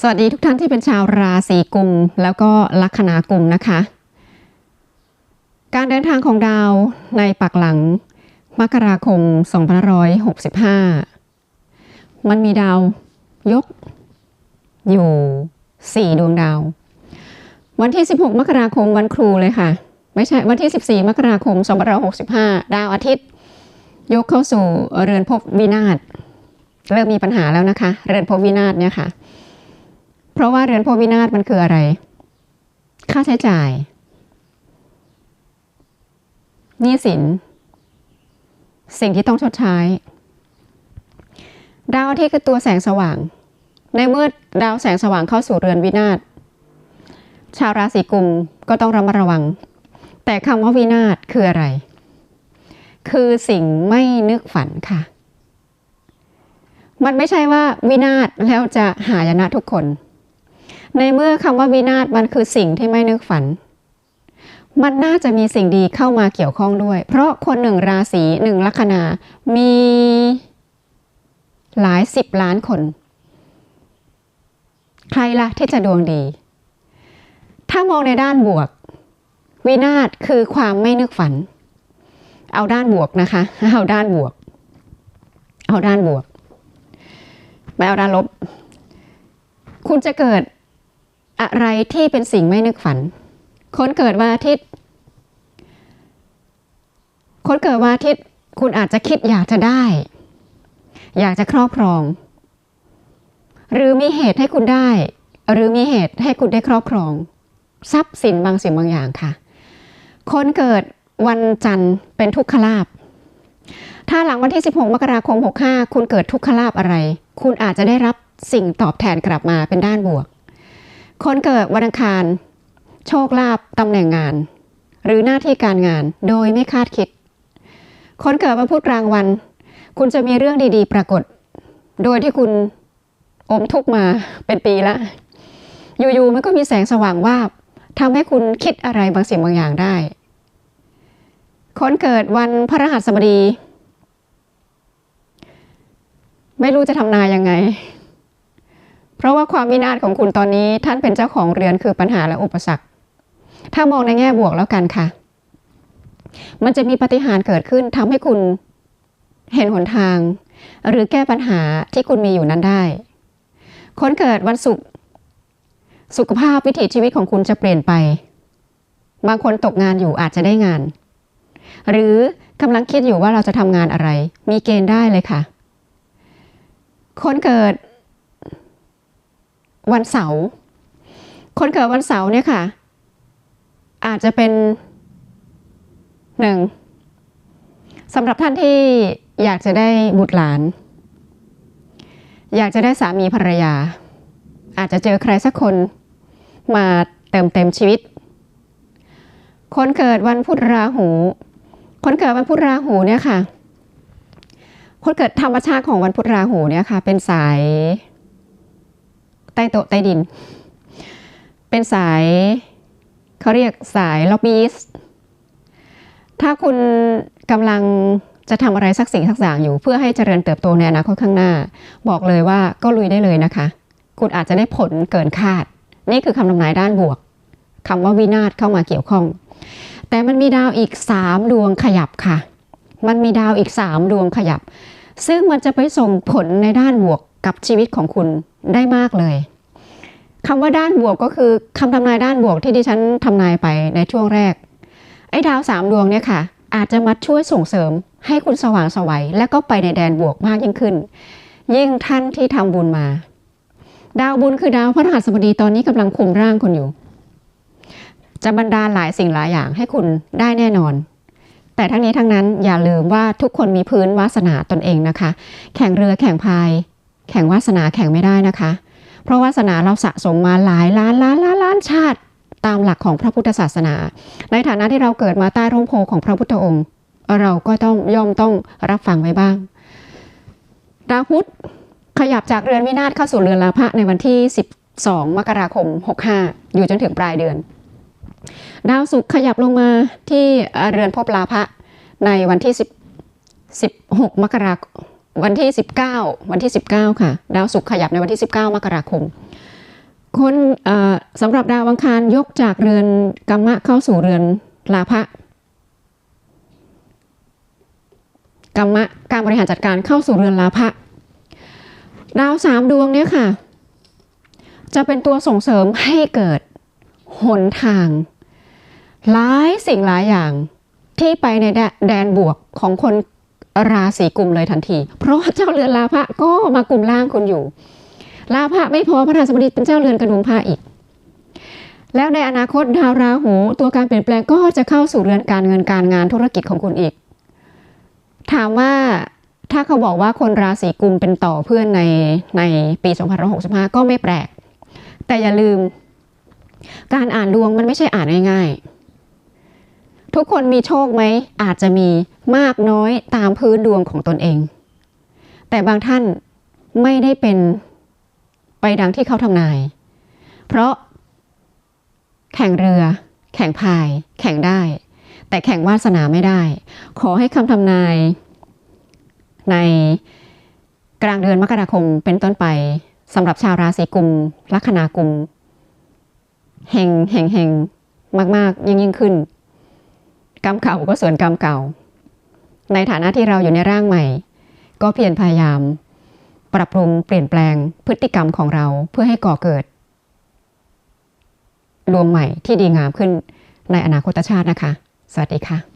สวัสดีทุกท่านที่เป็นชาวราศีกุมแล้วก็ลัคนากุมนะคะ การเดินทางของดาวในปักหลัง มกราคม 2565 มันมีดาวยก อยู่ 4 ดวงดาว วันที่ 16 มกราคมวันครูเลยค่ะ ไม่ใช่วันที่ 14 มกราคม 2565 ดาวอาทิตย์ ยกเข้าสู่เรือนภพวินาศเริ่มมีปัญหาแล้วนะคะ เรือนภพวินาศเนี่ยค่ะ เพราะว่าเรือนพวินาศมันคืออะไร ค่าใช้จ่ายหนี้สิน สิ่งที่ต้องชดใช้ ดาวอาทิตย์คือตัวแสงสว่าง ในเมื่อดาวแสงสว่างเข้าสู่เรือนวินาศชาวราศีกุมก็ต้องระมัดระวัง แต่คำว่าวินาศคืออะไร คือสิ่งไม่นึกฝันค่ะ มันไม่ใช่ว่าวินาศแล้วจะหายนะทุกคน ในเมื่อคำว่าวินาศมันคือสิ่งที่ไม่นึกฝัน มันน่าจะมีสิ่งดีเข้ามาเกี่ยวข้องด้วย เพราะคนหนึ่งราศีหนึ่งลัคนา มีหลายสิบล้านคน ใครล่ะที่จะดวงดี ถ้ามองในด้านบวก วินาศคือความไม่นึกฝัน เอาด้านบวกนะคะ เอาด้านบวก เอาด้านบวก ไม่เอาด้านลบ คุณจะเกิด อะไรที่เป็นสิ่งไม่นึกฝัน คนเกิดวันอาทิตย์ คนเกิดวันอาทิตย์ คุณอาจจะคิดอยากจะได้ อยากจะครอบครอง หรือมีเหตุให้คุณได้ หรือมีเหตุให้คุณได้ครอบครอง ทรัพย์สินบางสิ่งบางอย่างค่ะ คนเกิดวันจันทร์เป็นทุกขลาบถ้าหลังวันที่ 16 มกราคม 65 คุณเกิดทุกขลาบอะไร คุณอาจจะได้รับสิ่งตอบแทนกลับมาเป็นด้านบวก คนเกิดวันอังคาร โชคลาภตำแหน่งงาน หรือหน้าที่การงานโดยไม่คาดคิด คนเกิดวันพุธกลางวัน คุณจะมีเรื่องดีๆ ปรากฏ โดยที่คุณอมทุกมาเป็นปีละ อยู่ๆมันก็มีแสงสว่างว่าบทำให้คุณคิดอะไรบางสิ่งบางอย่างได้ คนเกิดวันพระรหัสบดี ไม่รู้จะทำนายยังไง เพราะว่าความวินาศของคุณตอนนี้ท่านเป็นเจ้าของเรือนคือปัญหาและอุปสรรค ถ้ามองในแง่บวกแล้วกันค่ะ มันจะมีปฏิหารเกิดขึ้นทำให้คุณเห็นหนทาง หรือแก้ปัญหาที่คุณมีอยู่นั้นได้ คนเกิดวันศุกร์สุขภาพวิถีชีวิตของคุณจะเปลี่ยนไป บางคนตกงานอยู่อาจจะได้งาน หรือกำลังคิดอยู่ว่าเราจะทำงานอะไร มีเกณฑ์ได้เลยค่ะ คนเกิด วันเสาร์คนเกิดวันเสาร์เนี่ยค่ะ อาจจะเป็นหนึ่งสำหรับท่านที่อยากจะได้บุตรหลาน อยากจะได้สามีภรรยา อาจจะเจอใครสักคนมาเติมเต็มชีวิต คนเกิดวันพุธราหู คนเกิดวันพุธราหูเนี่ยค่ะ คนเกิดธรรมชาติของวันพุธราหูเนี่ยค่ะ เป็นสาย ใต้โต๊ะใต้ดิน เป็นสายเขาเรียกสายล็อบบี้ถ้าคุณกำลังจะทำอะไรสักสิ่งสักอย่างอยู่ เพื่อให้เจริญเติบโตในอนาคตข้างหน้า บอกเลยว่าก็ลุยได้เลยนะคะ คุณอาจจะได้ผลเกินคาด นี่คือคำทำนายด้านบวกคำว่าวินาศเข้ามาเกี่ยวข้อง แต่มันมีดาวอีกสามดวงขยับค่ะ มันมีดาวอีกสามดวงขยับ ซึ่งมันจะไปส่งผลในด้านบวกกับชีวิตของคุณ ได้มากเลยคำว่าด้านบวกก็คือคำทำนายด้านบวกที่ดิฉันทำนายไปในช่วงแรก ไอ้ดาวสามดวงเนี่ยค่ะ อาจจะมาช่วยส่งเสริมให้คุณสว่างไสวัยและก็ไปในแดนบวกมากยิ่งขึ้น ยิ่งท่านที่ทำบุญมา ดาวบุญคือดาวพระรหัสบดีตอนนี้กำลังคุมร่างคุณอยู่ จะบรรดาหลายสิ่งหลายอย่างให้คุณได้แน่นอน แต่ทั้งนี้ทั้งนั้นอย่าลืมว่าทุกคนมีพื้นวาสนาตนเองนะคะ แข่งเรือแข่งพาย แข่งวาสนาแข่งไม่ได้นะคะ เพราะวาสนาเราสะสมมาหลายล้านล้านล้านล้านชาติตามหลักของพระพุทธศาสนา ในฐานะที่เราเกิดมาใต้ร่มโพของพระพุทธองค์ เราก็ต้องย่อมต้องรับฟังไว้บ้าง ดาวพุธขยับจากเรือนวินาศเข้าสู่เรือนลาภะในวันที่ 12 มกราคม 65 อยู่จนถึงปลายเดือน ดาวศุกร์ขยับลงมาที่เรือนภพลาภะในวันที่10 16 มกราคม วันที่ 19 วันที่ 19 ค่ะ ดาวศุกร์ขยับในวันที่ 19 มกราคม คนสำหรับดาวอังคารยกจากเรือนกัมมะเข้าสู่เรือนลาภะกัมมะการบริหารจัดการเข้าสู่เรือนลาภะดาวสามดวงเนี้ยค่ะ จะเป็นตัวส่งเสริมให้เกิดหนทาง หลายสิ่งหลายอย่างที่ไปในแดนบวกของคน ราศีกุมเลยทันที เพราะเจ้าเรือนลาภะก็มากลุ่มล่างคุณอยู่ ลาภะไม่พอพระราชบดีเป็นเจ้าเรือนกระดุมผ้าอีก แล้วในอนาคตดาวราหูตัวการเปลี่ยนแปลงก็จะเข้าสู่เรือนการเงินการงานธุรกิจของคุณอีก ถามว่าถ้าเขาบอกว่าคนราศีกุมเป็นต่อเพื่อนในในปี 2565 ก็ไม่แปลก แต่อย่าลืม การอ่านดวงมันไม่ใช่อ่านง่ายๆ ทุกคนมีโชคไหม อาจจะมีมากน้อยตามพื้นดวงของตนเอง แต่บางท่านไม่ได้เป็นไปดังที่เขาทำนาย เพราะ แข่งเรือ แข่งพาย แข่งได้ แต่แข่งวาสนาไม่ได้ ขอให้คำทำนายในกลางเดือนมกราคมเป็นต้นไปสำหรับชาวราศีกุมลัคนากุมเฮงเฮงเฮงมาก ๆ ยิ่งยิ่งขึ้น กรรมเก่าก็ส่วนกรรมเก่า ในฐานะที่เราอยู่ในร่างใหม่ ก็เพียรพยายาม ปรับปรุงเปลี่ยนแปลงพฤติกรรมของเราเพื่อให้ก่อเกิดดวงใหม่ที่ดีงามขึ้นในอนาคตชาตินะคะ สวัสดีค่ะ